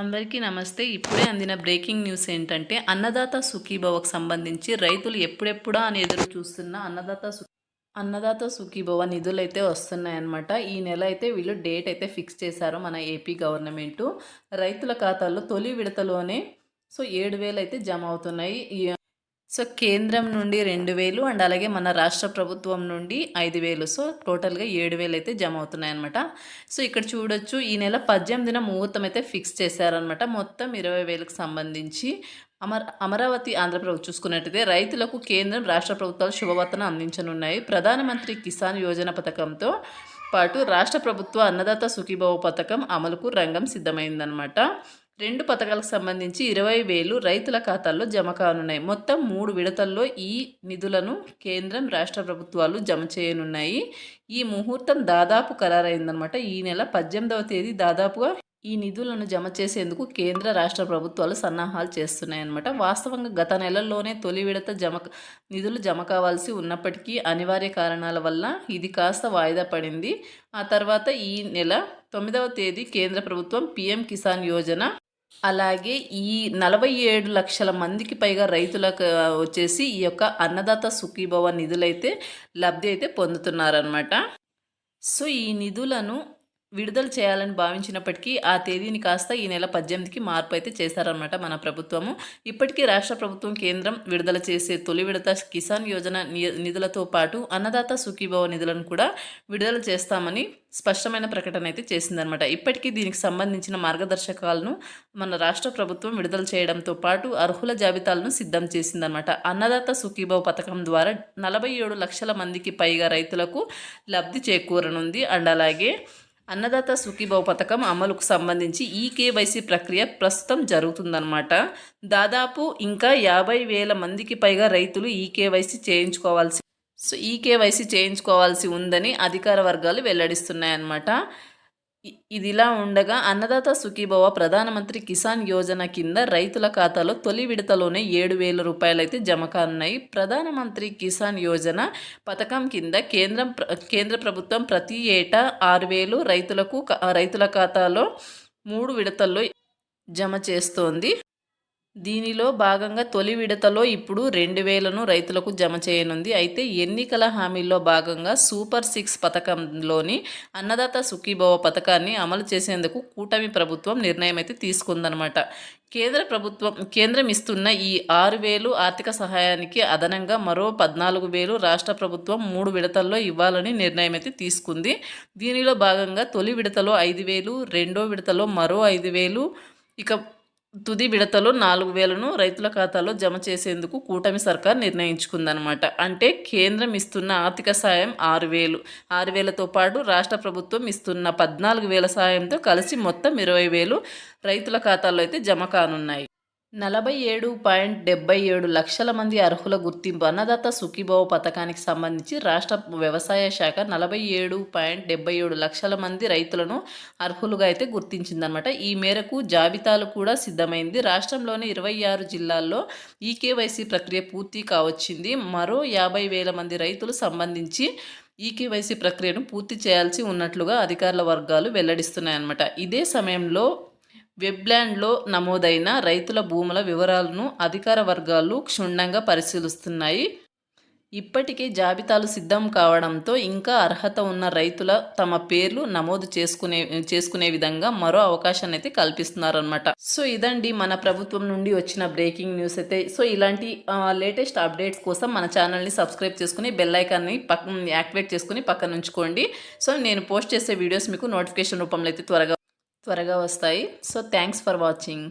అందరికీ నమస్తే. ఇప్పుడే అందిన బ్రేకింగ్ న్యూస్ ఏంటంటే అన్నదాత సుఖీభవకు సంబంధించి రైతులు ఎప్పుడెప్పుడా అని ఎదురు చూస్తున్న అన్నదాత సు అన్నదాత సుఖీభవ నిధులు అయితే వస్తున్నాయన్నమాట. ఈ నెల అయితే వీళ్ళు డేట్ అయితే ఫిక్స్ చేశారు మన ఏపీ గవర్నమెంటు. రైతుల ఖాతాల్లో తొలి విడతలోనే సో ఏడు వేలు అయితే జమ అవుతున్నాయి. సో కేంద్రం నుండి రెండు వేలు అండ్ అలాగే మన రాష్ట్ర ప్రభుత్వం నుండి ఐదు వేలు. సో టోటల్గా ఏడు వేలు అయితే జమ అవుతున్నాయి అనమాట సో ఇక్కడ చూడొచ్చు ఈ నెల పద్దెనిమిదిన ముహూర్తం అయితే ఫిక్స్ చేశారనమాట మొత్తం ఇరవై వేలకు సంబంధించి అమర అమరావతి ఆంధ్రప్రదేశ్ చూసుకున్నట్టయితే రైతులకు కేంద్రం రాష్ట్ర ప్రభుత్వాలు శుభవార్తను అందించనున్నాయి. ప్రధానమంత్రి కిసాన్ యోజన పథకంతో పాటు రాష్ట్ర ప్రభుత్వ అన్నదాత సుఖీభవ పథకం అమలుకు రంగం సిద్ధమైందనమాట రెండు పథకాలకు సంబంధించి ఇరవై వేలు రైతుల ఖాతాల్లో జమ కానున్నాయి. మొత్తం మూడు విడతల్లో ఈ నిధులను కేంద్రం రాష్ట్ర ప్రభుత్వాలు జమ చేయనున్నాయి. ఈ ముహూర్తం దాదాపు ఖరారైందనమాట ఈ నెల పద్దెనిమిదవ తేదీ దాదాపుగా ఈ నిధులను జమ చేసేందుకు కేంద్ర రాష్ట్ర ప్రభుత్వాలు సన్నాహాలు చేస్తున్నాయన్నమాట. వాస్తవంగా గత నెలల్లోనే తొలి విడత జమ నిధులు జమ కావాల్సి ఉన్నప్పటికీ అనివార్య కారణాల వల్ల ఇది కాస్త వాయిదా పడింది. ఆ తర్వాత ఈ నెల తొమ్మిదవ తేదీ కేంద్ర ప్రభుత్వం పిఎం కిసాన్ యోజన అలాగే ఈ నలభై ఏడు లక్షల మందికి పైగా రైతులకు వచ్చేసి ఈ యొక్క అన్నదాత సుఖీభవ నిధులైతే లబ్ధి అయితే పొందుతున్నారనమాట సో ఈ నిధులను విడుదల చేయాలని భావించినప్పటికీ ఆ తేదీని కాస్త ఈ నెల పద్దెనిమిదికి మార్పు అయితే చేశారనమాట మన ప్రభుత్వము. ఇప్పటికీ రాష్ట్ర ప్రభుత్వం కేంద్రం విడుదల చేసే తొలి విడత కిసాన్ యోజన ని- నిధులతో పాటు అన్నదాత సుఖీభవ నిధులను కూడా విడుదల చేస్తామని స్పష్టమైన ప్రకటన అయితే చేసిందనమాట ఇప్పటికీ దీనికి సంబంధించిన మార్గదర్శకాలను మన రాష్ట్ర ప్రభుత్వం విడుదల చేయడంతో పాటు అర్హుల జాబితాలను సిద్ధం చేసిందనమాట అన్నదాత సుఖీభవ పథకం ద్వారా నలభై ఏడు లక్షల మందికి పైగా రైతులకు లబ్ధి చేకూరనుంది. అండ్ అలాగే అన్నదాత సుఖీభవ పథకం అమలుకు సంబంధించి ఈ కేవైసీ ప్రక్రియ ప్రస్తుతం జరుగుతుందన్నమాట. దాదాపు ఇంకా యాభై వేల మందికి పైగా రైతులు ఈ కేవైసీ చేయించుకోవాల్సి సో ఈ కేవైసీ చేయించుకోవాల్సి ఉందని అధికార వర్గాలు వెల్లడిస్తున్నాయన్నమాట. ఇదిలా ఇది ఇలా ఉండగా అన్నదాత సుఖీభవ ప్రధానమంత్రి కిసాన్ యోజన కింద రైతుల ఖాతాలో తొలి విడతలోనే ఏడు వేల రూపాయలు అయితే జమ కానున్నాయి. ప్రధానమంత్రి కిసాన్ యోజన పథకం కింద కేంద్రం ప్ర- కేంద్ర ప్రభుత్వం ప్రతి ఏటా ఆరు వేలు రైతులకు రైతుల ఖాతాలో మూడు విడతల్లో జమ చేస్తోంది. దీనిలో భాగంగా తొలి విడతలో ఇప్పుడు రెండు వేలను రైతులకు జమ చేయనుంది. అయితే ఎన్నికల హామీల్లో భాగంగా సూపర్ సిక్స్ పథకంలోని అన్నదాత సుఖీభవ పథకాన్ని అమలు చేసేందుకు కూటమి ప్రభుత్వం నిర్ణయం అయితే తీసుకుందనమాట కేంద్ర ప్రభుత్వం కేంద్రం ఇస్తున్న ఈ ఆరు వేలు ఆర్థిక సహాయానికి అదనంగా మరో పద్నాలుగు వేలు రాష్ట్ర ప్రభుత్వం మూడు విడతల్లో ఇవ్వాలని నిర్ణయం అయితే తీసుకుంది. దీనిలో భాగంగా తొలి విడతలో ఐదు వేలు రెండో విడతలో మరో ఐదు వేలు ఇక తుది విడతలో నాలుగు వేలను రైతుల ఖాతాలో జమ చేసేందుకు కూటమి సర్కార్ నిర్ణయించుకుందనమాట అంటే కేంద్రం ఇస్తున్న ఆర్థిక సాయం ఆరు వేలు. ఆరు వేలతో పాటు రాష్ట్ర ప్రభుత్వం ఇస్తున్న పద్నాలుగు వేల సాయంతో కలిసి మొత్తం ఇరవై వేలు రైతుల ఖాతాల్లో అయితే జమ కానున్నాయి. నలభై ఏడు పాయింట్ డెబ్బై ఏడు లక్షల మంది అర్హుల గుర్తింపు. అన్నదాత సుఖీభవ పథకానికి సంబంధించి రాష్ట్ర వ్యవసాయ శాఖ నలభై ఏడు పాయింట్ డెబ్బై ఏడు లక్షల మంది రైతులను అర్హులుగా అయితే గుర్తించిందనమాట ఈ మేరకు జాబితాలు కూడా సిద్ధమైంది. రాష్ట్రంలోని ఇరవై ఆరు జిల్లాల్లో ఈకేవైసీ ప్రక్రియ పూర్తి కావచ్చింది. మరో యాభై వేల మంది రైతులు సంబంధించి ఈకేవైసీ ప్రక్రియను పూర్తి చేయాల్సి ఉన్నట్లుగా అధికారుల వర్గాలు వెల్లడిస్తున్నాయన్నమాట. ఇదే సమయంలో వెబ్లాండ్లో నమోదైన రైతుల భూముల వివరాలను అధికార వర్గాలు క్షుణ్ణంగా పరిశీలిస్తున్నాయి. ఇప్పటికే జాబితాలు సిద్ధం కావడంతో ఇంకా అర్హత ఉన్న రైతుల తమ పేర్లు నమోదు చేసుకునే చేసుకునే విధంగా మరో అవకాశాన్ని అయితే కల్పిస్తున్నారనమాట సో ఇదండి మన ప్రభుత్వం నుండి వచ్చిన బ్రేకింగ్ న్యూస్ అయితే. సో ఇలాంటి లేటెస్ట్ అప్డేట్స్ కోసం మన ఛానల్ని సబ్స్క్రైబ్ చేసుకుని బెల్ ఐకాన్ని పక్క యాక్టివేట్ చేసుకుని పక్కన ఉంచుకోండి. సో నేను పోస్ట్ చేసే వీడియోస్ మీకు నోటిఫికేషన్ రూపంలో అయితే త్వరగా త్వరగా వస్తాయి. So thanks for watching